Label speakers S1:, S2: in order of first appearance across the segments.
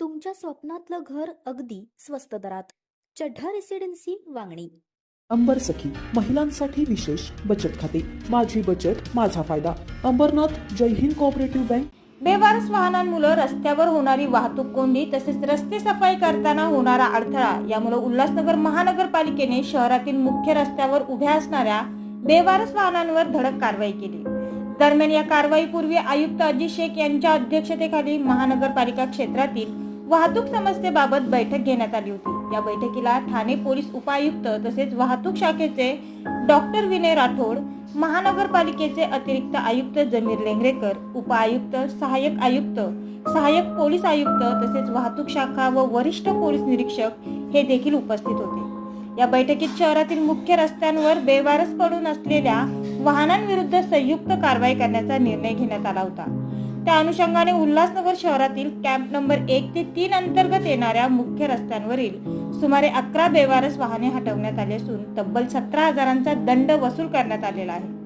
S1: तुमच्या स्वप्नातलं घर अगदी स्वस्त दरात. चढ्ढा रेसिडेन्सी वांगणी.
S2: अंबर सखी महिलांसाठी विशेष बचत खाते. माझी बचत माझा फायदा. अंबरनाथ जय हिंद कोऑपरेटिव्ह बँक
S3: बेवारस वाहनांमुळे रस्त्यावर होणारी वाहतूक कोंडी तसेच रस्ते सफाई करताना होणारा अडथळा यामुळे उल्हासनगर महानगरपालिकेने शहरातील मुख्य रस्त्यावर उभ्या असणाऱ्या बेवारस वाहनांवर धडक कारवाई केली. दरम्यान या कारवाईपूर्वी आयुक्त अजित शेख यांच्या अध्यक्षतेखाली महानगरपालिका क्षेत्रातील वाहतूक समस्येबाबत बैठक घेण्यात आली होती. या बैठकीला ठाणे पोलीस उपायुक्त तसेच वाहतूक शाखेचे डॉक्टर विनय राठोड महानगरपालिकेचे अतिरिक्त आयुक्त जमीर लेंगरेकर उपआयुक्त सहाय्यक आयुक्त सहाय्यक पोलीस आयुक्त तसेच वाहतूक शाखा व वरिष्ठ पोलीस निरीक्षक हे देखील उपस्थित होते. या बैठकीत शहरातील मुख्य रस्त्यांवर बेवारस पडून असलेल्या वाहनांविरुद्ध संयुक्त कारवाई करण्याचा निर्णय घेण्यात आला होता. त्या अनुषंगाने उल्हासनगर शहरातील कॅम्प नंबर एक ते तीन अंतर्गत येणाऱ्या मुख्य रस्त्यांवरील सुमारे अकरा बेवारस वाहने हटवण्यात आली असून तब्बल सतरा हजारांचा दंड वसूल करण्यात आलेला आहे.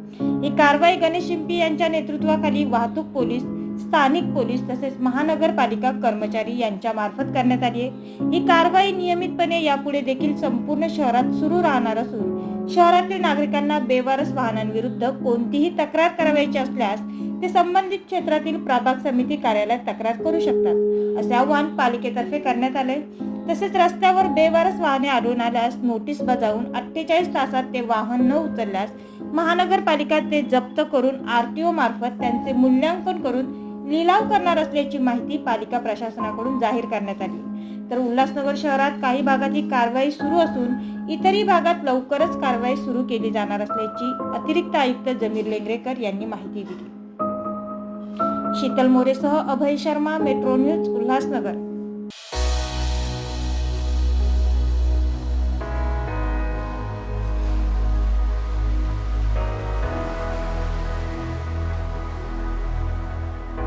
S3: ही कारवाई गणेश शिंपी यांच्या नेतृत्वाखाली वाहतूक पोलीस स्थानिक पोलीस तसेच महानगरपालिका कर्मचारी यांच्या मार्फत करण्यात आली आहे. ही कारवाई नियमितपणे यापुढे देखील संपूर्ण शहरात सुरू राहणार असून शहरातील नागरिकांना बेवारस वाहनांविरुद्ध कोणतीही तक्रार करावयाची असल्यास ते संबंधित क्षेत्रातील प्रभाग समिती कार्यालयात तक्रार करू शकतात असे आवाहन पालिकेतर्फे करण्यात आले. तसेच रस्त्यावर बेवारस वाहने आढळून आल्यास नोटीस बजावून अठ्ठेचाळीस तासात ते वाहन न उचलल्यास महानगरपालिका ते जप्त करून आरटीओ मार्फत त्यांचे मूल्यांकन करून लिलाव करणार असल्याची माहिती पालिका प्रशासनाकडून जाहीर करण्यात आली. तर उल्हासनगर शहरात काही भागात ही कारवाई सुरू असून इतरही भागात लवकरच कारवाई सुरू केली जाणार असल्याची अतिरिक्त आयुक्त जमीर लेंगरेकर यांनी माहिती दिली. Sheetal मोरेसह Abhay Sharma metro news Ulhasnagar.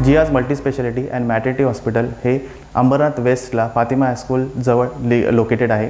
S4: Jiya's multispeciality and maternity hospital हे अंबरनाथ वेस्टला फातिमा हायस्कूल जवळ लोकेटेड आहे.